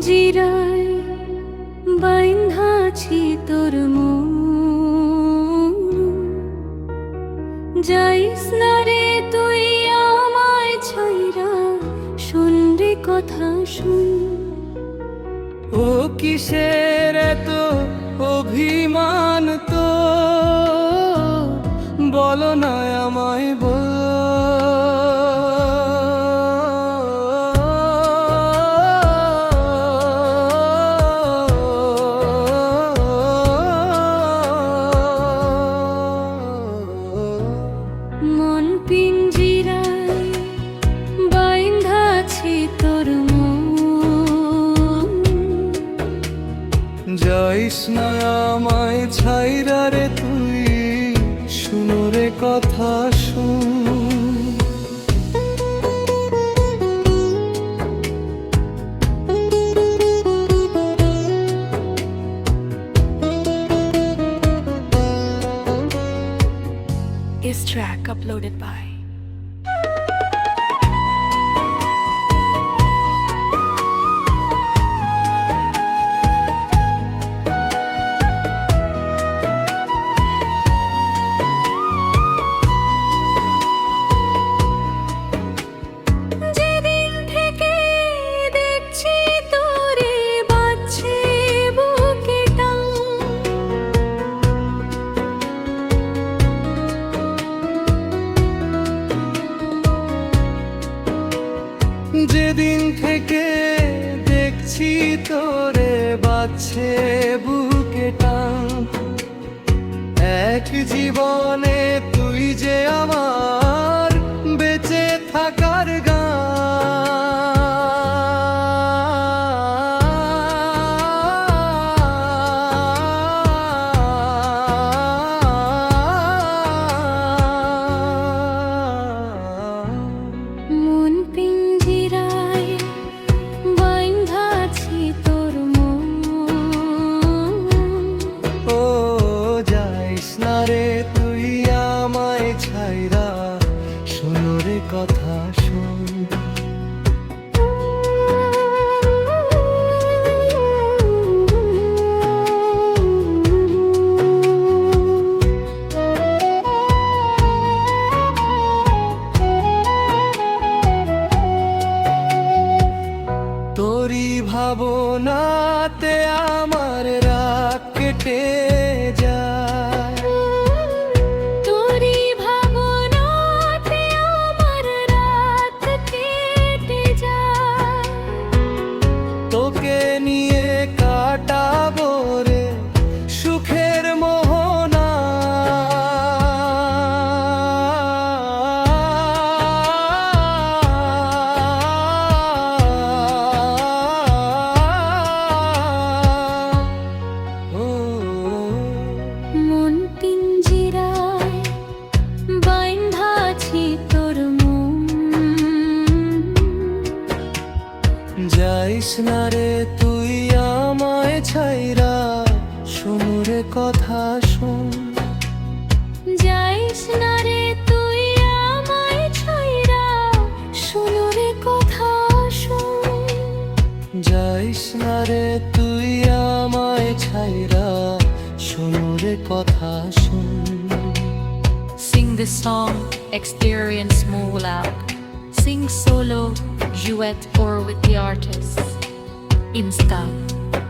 পিঞ্জিরায় বাইন্ধাছি তোর যাইস না রে তুই আমায় ছাইরা শুনরে কথা শুন। ও কিসের এত অভিমান তো? বলো না আমায় বল। যাইস আমায় ছাইরা রে তুই শুনো রে কথা শুন। Is track uploaded by থেকে দেখছি তোরে বাচ্ছে বুকে টান। এক জীবনে ভাবনাতে আমার রাত কেটে যাইস না রে তুই আমায় ছাইরা। শুনুরে কথা শোন। যাইস না রে তুই আমায় ছাইরা। শুনো রে কথা শুন। যাইস না রে তুই আমায় ছাইরা। শুনুরে কথা শোন। Sing this song, experience loud. Sing solo, duet, or with the artist. in Insta